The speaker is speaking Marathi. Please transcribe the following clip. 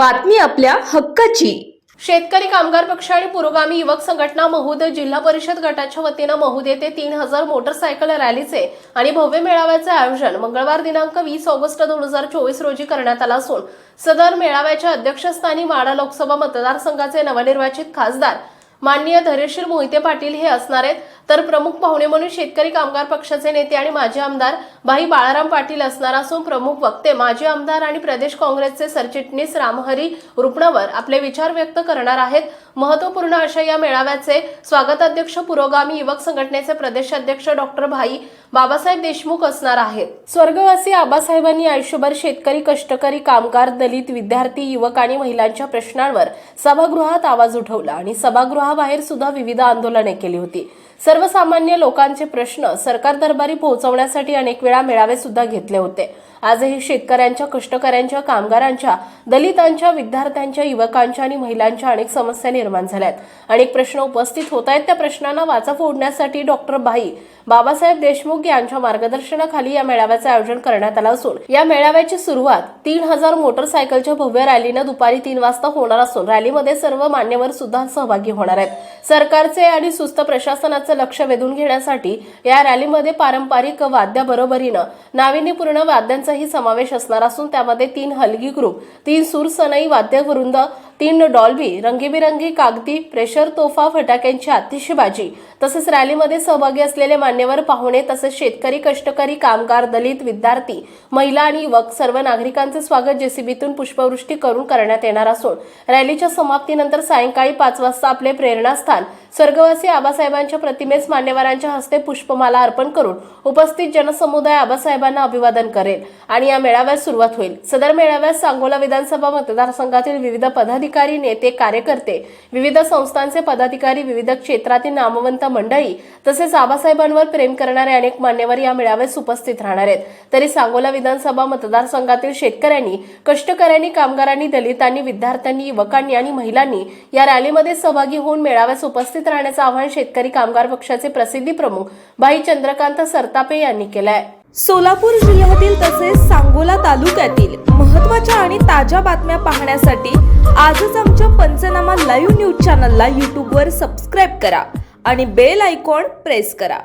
बातमी आपल्या हक्काची. शेतकरी कामगार पक्ष आणि पुरोगामी युवक संघटना महुद जिल्हा परिषद गटाच्या वतीनं महुद येथे तीन हजार मोटरसायकल रॅलीचे आणि भव्य मेळाव्याचे आयोजन मंगळवार दिनांक वीस ऑगस्ट दोन हजार चोवीस रोजी करण्यात आला असून सदर मेळाव्याच्या अध्यक्षस्थानी माडा लोकसभा मतदारसंघाचे नवनिर्वाचित खासदार माननीय धैर्यशील मोहिते पाटील हे असणार आहेत. तर प्रमुख पाहुणे म्हणून शेतकरी कामगार पक्षाचे नेते आणि माजी आमदार भाई बाळाराम पाटील असणार असून प्रमुख वक्ते माजी आमदार आणि प्रदेश काँग्रेसचे सरचिटणीस रामहरी रुपणावर आपले विचार व्यक्त करणार आहेत. महत्त्वपूर्ण अशा या मेळाव्याचे स्वागताध्यक्ष पुरोगामी युवक संघटनेचे प्रदेशाध्यक्ष डॉक्टर भाई बाबासाहेब देशमुख असणार आहेत. स्वर्गवासी आबासाहेबांनी आयुष्यभर शेतकरी कष्टकरी कामगार दलित विद्यार्थी युवक आणि महिलांच्या प्रश्नांवर सभागृहात आवाज उठवला आणि सभागृहाबाहेर सुद्धा विविध आंदोलने केली होती. सर्वसामान्य लोकांचे प्रश्न सरकार दरबारी पोहोचवण्यासाठी अनेक वेळा मेळावे सुद्धा घेतले होते. आजही शेतकऱ्यांच्या कष्टकऱ्यांच्या कामगारांच्या दलितांच्या विद्यार्थ्यांच्या युवकांच्या आणि महिलांच्या अनेक समस्या निर्माण झाल्यात. अनेक प्रश्न उपस्थित होत आहेत. त्या प्रश्नांना वाचा फोडण्यासाठी डॉक्टर भाई बाबासाहेब देशमुख यांच्या मार्गदर्शनाखाली या मेळाव्याचे आयोजन करण्यात आलं असून या मेळाव्याची सुरुवात तीन हजार मोटरसायकलच्या भव्य रॅलीनं दुपारी तीन वाजता होणार असून रॅलीमध्ये सर्व मान्यवर सुद्धा सहभागी होणार आहेत. सरकारचे आणि सुस्त प्रशासनाचं लक्ष वेधून घेण्यासाठी या रॅलीमध्ये पारंपरिक वाद्याबरोबरीनं नाविन्यपूर्ण वाद्यांचाही समावेश असणार असून त्यामध्ये तीन हलगी ग्रुप तीन सूरसनई वाद्यवृंद तीन डॉल्बी रंगीबिरंगी कागदी प्रेशर तोफा फटाक्यांची आतिषबाजी तसेच रॅलीमध्ये सहभागी असलेले मान्यवर पाहुणे तसेच शेतकरी कष्टकरी कामगार दलित विद्यार्थी महिला आणि युवक सर्व नागरिकांचे स्वागत जेसीबीतून पुष्पवृष्टी करून करण्यात येणार असून रॅलीच्या समाप्तीनंतर सायंकाळी पाच वाजता आपले प्रेरणास्थान स्वर्गवासी आबासाहेबांच्या प्रतिमेस मान्यवरांच्या हस्ते पुष्पमाला अर्पण करून उपस्थित जनसमुदाय आबासाहेबांना अभिवादन करेल. आणि या मेळाव्यास सुरुवात होईल. सदर मेळाव्यास सांगोला विधानसभा मतदारसंघातील विविध पदाधिकारी नेते कार्यकर्ते विविध संस्थांचे पदाधिकारी विविध क्षेत्रातील नामवंत मंडळी तसेच आबासाहेबांवर प्रेम करणारे अनेक मान्यवर या मेळाव्यास उपस्थित राहणार आहेत. तरी सांगोला विधानसभा मतदारसंघातील शेतकऱ्यांनी कष्टकऱ्यांनी कामगारांनी दलितांनी विद्यार्थ्यांनी युवकांनी आणि महिलांनी या रॅलीमध्ये सहभागी होऊन मेळाव्यास उपस्थित उपस्थित राहण्याचं आवाहन शेतकरी कामगार पक्षाचे प्रसिद्धी प्रमुख भाई चंद्रकांत सरतापे यांनी केलं आहे सोलापूर जिल्ह्यातील तसेच सांगोला तालुक्यातील महत्त्वाच्या आणि ताज्या बातम्या पाहण्यासाठी आजच आमच्या पंचनामा लाईव्ह न्यूज चॅनलला यूट्यूबवर सबस्क्राईब करा आणि बेल आयकॉन प्रेस करा.